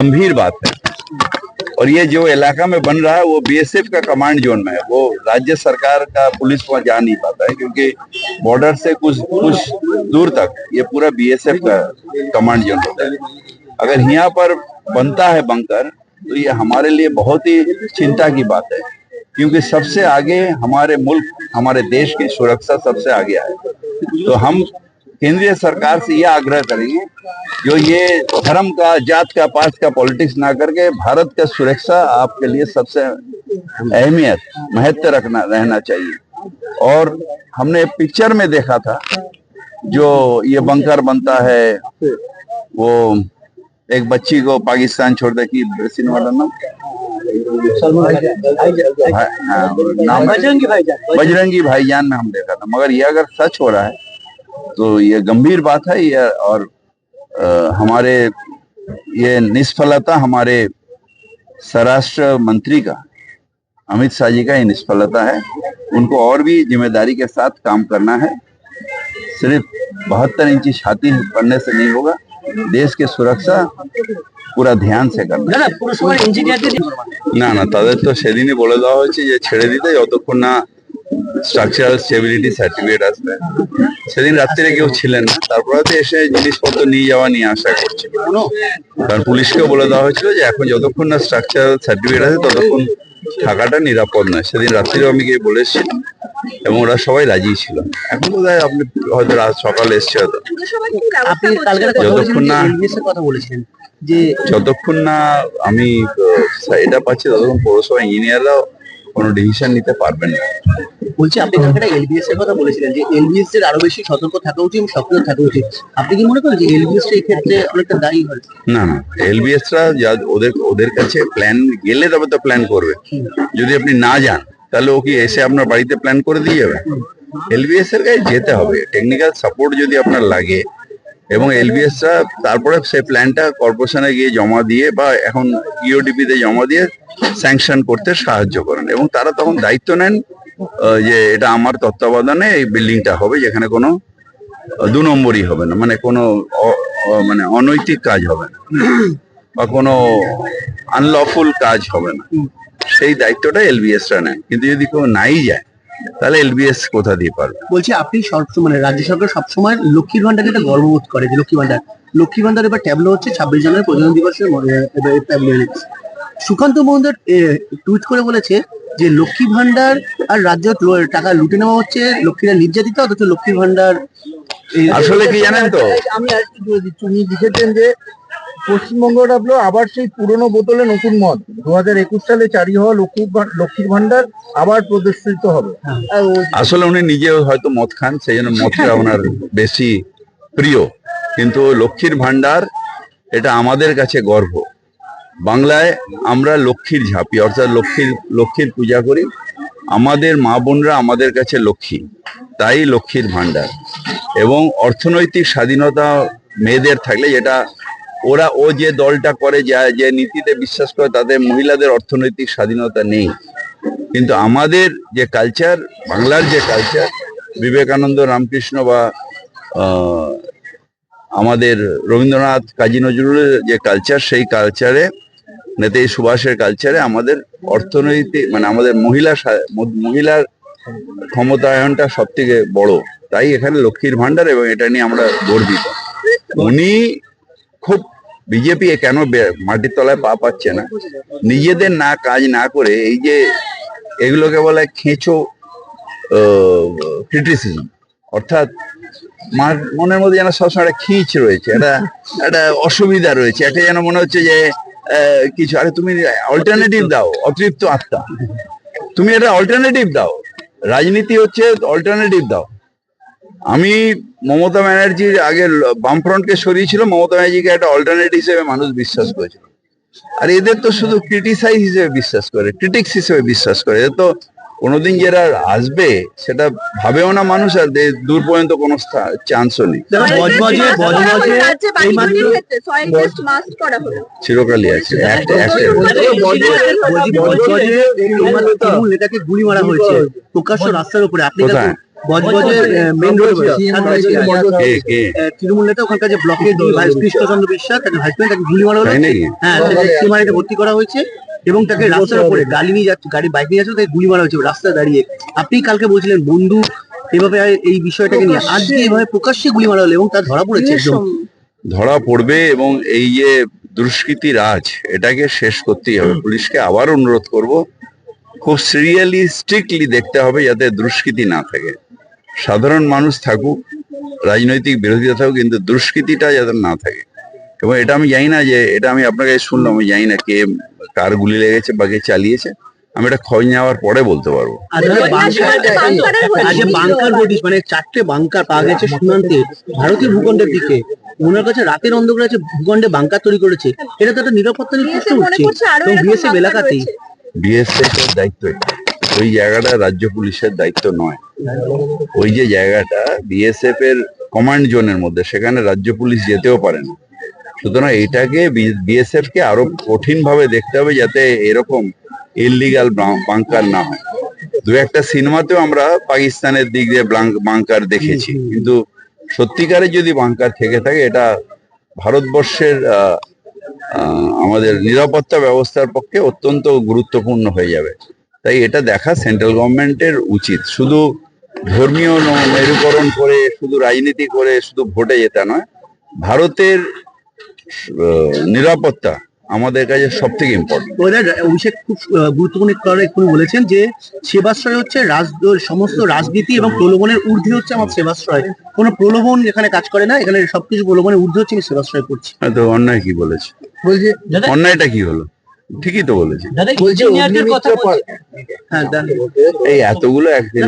गंभीर बात है। और ये जो इलाका में बन रहा है, वो बीएसएफ का कमांड जोन में है। वो राज्य सरकार का पुलिस वहाँ जा नहीं पाता है, क्योंकि बॉर्डर से कुछ कुछ दूर तक ये पूरा बीएसएफ का कमांड जोन होता है। अगर यहाँ पर बनता है बंकर तो ये हमारे लिए बहुत ही चिंता की बात है, क्योंकि सबसे आगे हमारे मुल्क, हमारे देश की सुरक्षा सबसे आगे है तो हम केंद्रीय सरकार से यह आग्रह करेंगे जो ये धर्म का जात का पास का पॉलिटिक्स ना करके भारत का सुरक्षा आपके लिए सबसे अहमियत महत्व रखना रहना चाहिए। और हमने पिक्चर में देखा था जो ये बंकर बनता है वो एक बच्ची को पाकिस्तान छोड़ दे की का नाम? हाँ, हाँ, बजरंगी भाईजान में हम देखा था मगर ये अगर सच हो रहा है तो ये गंभीर बात है ये और अ, हमारे ये निष्फलता हमारे स्वराष्ट्र मंत्री का अमित शाह जी का ये निष्फलता है उनको और भी जिम्मेदारी के साथ काम करना है सिर्फ बहत्तर इंची छाती पढ़ने से नहीं होगा देश की सुरक्षा पूरा ध्यान से करना है। দাদা পুরসভার ইঞ্জিনিয়ারদের না না তাদের তো সেদিনই বলে দেওয়া হয়েছে যে ছেড়ে দিতে যতক্ষণ না স্ট্রাকচারাল স্টেবিলিটি সার্টিফিকেট আসবে। সেদিন রাত্রিরে কেউ ছিলেন না। তারপরে তো এসে জিনিসপত্র নিয়ে যাওয়া নিয়ে আসা করছে কারণ পুলিশকেও বলে দেওয়া হয়েছিল যে এখন যতক্ষণ না স্ট্রাকচারাল সার্টিফিকেট আছে ততক্ষণ থাকাটা নিরাপদ নয়। সেদিন রাত্রিরেও আমি গিয়ে বলে এসেছিলাম এবং ওরা সবাই রাজি ছিল। এখন বোধ হয় আপনি হয়তো রাত সকালে এসছে হয়তো। যতক্ষণ না- যতক্ষণ না আমি এটা পাচ্ছি ততক্ষণ পৌরসভা ইঞ্জিনিয়াররাও কোনো ডিসিশন নিতে পারবেন না। বলছি আপনি কালকে এলবিএস এর কথা বলেছিলেন যে এলবিএস এর আরও বেশি সতর্ক থাকা উচিত এবং সক্রিয় থাকা উচিত আপনি কি মনে করেন যে এলবিএস এই ক্ষেত্রে অনেকটা দায়ী হয়? না না এলবিএস রা যা ওদের ওদের কাছে প্ল্যান গেলে তবে তো প্ল্যান করবে। যদি আপনি না যান তাহলে ও কি এসে আপনার বাড়িতে প্ল্যান করে দিয়ে যাবে? এলবিএস এর কাছে যেতে হবে। টেকনিক্যাল সাপোর্ট যদি আপনার লাগে এবং এলবিএসরা তারপরে সেই প্ল্যানটা কর্পোরেশনে গিয়ে জমা দিয়ে বা এখন E ইওডিপি জমা দিয়ে স্যাংশন করতে সাহায্য করেন। এবং তারা তখন দায়িত্ব নেন যে এটা আমার তত্ত্বাবধানে এই বিল্ডিংটা হবে, যেখানে কোনো দু নম্বরই হবে না মানে কোনো মানে অনৈতিক কাজ হবে না। বা কোনো আনলফুল কাজ হবে না। সেই দায়িত্বটা এলবিএসরা নেয় কিন্তু যদি কেউ নাই যায় তাহলে এলবিএস কোথা দিয়ে পারবে বলছি আপনি সব মানে রাজ্য সরকার সবসময় লক্ষ্মীর ভান্ডারকে একটা গর্ববোধ করে যে লক্ষ্মী ভান্ডার লক্ষ্মী ভান্ডার এবার ট্যাবলো হচ্ছে ছাব্বিশ জানুয়ারি প্রজনন দিবসে এবার ট্যাবলো এনেছে সুকান্ত মহন্দর টুইট করে বলেছে যে লক্ষ্মী ভান্ডার আর রাজ্য টাকা লুটে নেওয়া হচ্ছে লক্ষ্মীরা নির্যাতিত অথচ লক্ষ্মীর ভান্ডার আসলে কি জানেন তো? আমি আরেকটু জুড়ে দিচ্ছি উনি লিখেছেন যে পশ্চিমবঙ্গ ডাবলো আবার সেই পুরনো বোতলে নতুন মদ। দু হাজার একুশ সালে চারি হওয়া লক্ষ্মী লক্ষ্মীর ভান্ডার আবার প্রদর্শিত হবে। আসলে উনি নিজেও হয়তো মদ খান সেই জন্য মদটা ওনার বেশি প্রিয়। কিন্তু লক্ষ্মীর ভান্ডার এটা আমাদের কাছে গর্ব। বাংলায় আমরা লক্ষ্মীর ঝাঁপি অর্থাৎ লক্ষ্মীর লক্ষ্মীর পূজা করি। আমাদের মা বোনরা আমাদের কাছে লক্ষ্মী তাই লক্ষ্মীর ভান্ডার এবং অর্থনৈতিক স্বাধীনতা মেয়েদের থাকলে যেটা ওরা, ও যে দলটা করে, যা, যে নীতিতে বিশ্বাস করে তাদের মহিলাদের অর্থনৈতিক স্বাধীনতা নেই। কিন্তু আমাদের যে কালচার বাংলার যে কালচার বিবেকানন্দ রামকৃষ্ণ বা আমাদের রবীন্দ্রনাথ, কাজী নজরুলের যে কালচার সেই কালচারে নেতাজি সুভাষের কালচারে আমাদের অর্থনৈতিক মানে আমাদের মহিলা মহিলার ক্ষমতায়নটা সব থেকে বড়। তাই এখানে লক্ষ্মীর ভান্ডার এবং এটা নিয়ে আমরা গর্বিত। উনি খুব বিজেপি কেন মাটির তলায় পা পাচ্ছে না? নিজেদের না কাজ না করে এই যে এগুলোকে বলে খেঁচো ক্রিটিসিজম অর্থাৎ মনের মধ্যে যেন সবসময় একটা খিঁচ রয়েছে, একটা একটা অসুবিধা রয়েছে, একটা যেন মনে হচ্ছে যে কিছু, আরে তুমি অল্টারনেটিভ দাও, অতৃপ্ত আত্মা। তুমি একটা অল্টারনেটিভ দাও। রাজনীতি হচ্ছে অল্টারনেটিভ দাও। আমি মমতা ব্যানার্জির আগে বামফ্রন্টকে সরিয়েছিল মমতা ব্যানার্জিকে একটা অল্টারনেটিভ হিসেবে মানুষ বিশ্বাস করেছিল আর এদের তো শুধু ক্রিটিসাইজ হিসেবে বিশ্বাস করে ক্রিটিক্স হিসেবে বিশ্বাস করে এদের তো কোনোদিন যারা আসবে সেটা ভাবেও না মানুষ আর দূর পর্যন্ত কোনো চান্সও নেই। চিরকালই আছে গুলি মারা হয়েছে প্রকাশ্য রাস্তার উপরে আপনি? বজবজের রোড কে কে? তৃণমূল নেতা ওখানকার যে ব্লকের কৃষ্ণচন্দ্র বিশ্বাস তাকে ভাইস তাকে গুলি মারা হলো হ্যাঁ তাকে ভর্তি করা হয়েছে এবং তাকে রাস্তার উপরে গাড়ি নিয়ে যাচ্ছে গাড়ি বাইক নিয়ে যাচ্ছে তাকে গুলি মারা হয়েছে রাস্তায় দাঁড়িয়ে। আপনি কালকে বলছিলেন বন্ধু এভাবে এই বিষয়টাকে নিয়ে। আজকে এভাবে প্রকাশ্যে গুলি মারা হলো এবং তার ধরা পড়েছে ধরা পড়বে এবং এই যে দুষ্কৃতি রাজ এটাকে শেষ করতেই হবে। পুলিশকে আবার অনুরোধ করব খুব সিরিয়ালি স্ট্রিক্টলি দেখতে হবে যাতে দুষ্কৃতি না থাকে। সাধারণ মানুষ থাকুক রাজনৈতিক বিরোধিতা থাকুক কিন্তু দুষ্কৃতিটা যাতে না থাকে। এবং এটা আমি জানি না যে এটা আমি আপনাকে শুনলাম আমি জানি না কে কার গুলি লেগেছে বা কে চালিয়েছে। আমি এটা খোঁজ নেওয়ার পরে বলতে পারব। বাংকার নোটিশ মানে চারটে বাংকার পাওয়া গেছে সীমান্তে। ভারতীয় ভূখণ্ডের দিকে। ওনার কাছে রাতের অন্ধকারে আছে ভূখণ্ডে বাংকার তৈরি করেছে। এটা তো একটা নিরাপত্তা নিয়ে প্রশ্ন উঠছে। এবং বিএসএফ এলাকাতেই বিএসএফ এর দায়িত্ব ওই জায়গাটা রাজ্য পুলিশের দায়িত্ব নয়। ওই যে জায়গাটা বিএসএফ এর কমান্ড জোনের মধ্যে, সেখানে রাজ্য পুলিশ যেতেও পারে না। সুতরাং এটাকে বিএসএফ কে আরও কঠিন ভাবে দেখতে হবে যাতে এরকম ইললিগাল বাংকার না হয়। দু একটা সিনেমাতেও আমরা পাকিস্তানের দিক দিয়ে বাংকার দেখেছি। কিন্তু সত্যিকারে যদি বাংকার থেকে থাকে, এটা ভারতবর্ষের আমাদের নিরাপত্তা ব্যবস্থার পক্ষে অত্যন্ত গুরুত্বপূর্ণ হয়ে যাবে। তাই এটা দেখা সেন্ট্রাল গভর্নমেন্টের উচিত। শুধু ধর্মীয় মেরুকরণ করে শুধু রাজনীতি করে শুধু ভোটে যেতে নয় ভারতের নিরাপত্তা আমাদের কাছে সব থেকে ইম্পর্টেন্ট অভিষেক খুব গুরুত্বপূর্ণ একটু আরও বলেছেন যে সেবাশ্রয় হচ্ছে রাজ সমস্ত রাজনীতি এবং প্রলোভনের ঊর্ধ্বে হচ্ছে আমার সেবাশ্রয়। কোনো প্রলোভন এখানে কাজ করে না এখানে সবকিছু প্রলোভনের ঊর্ধ্বে হচ্ছে আমি সেবাশ্রয় করছি। তো অন্যায় কি বলেছে? বলছে অন্যায়টা কি হলো? ঠিকই তো বলেছি হ্যাঁ এই এতগুলো একদিন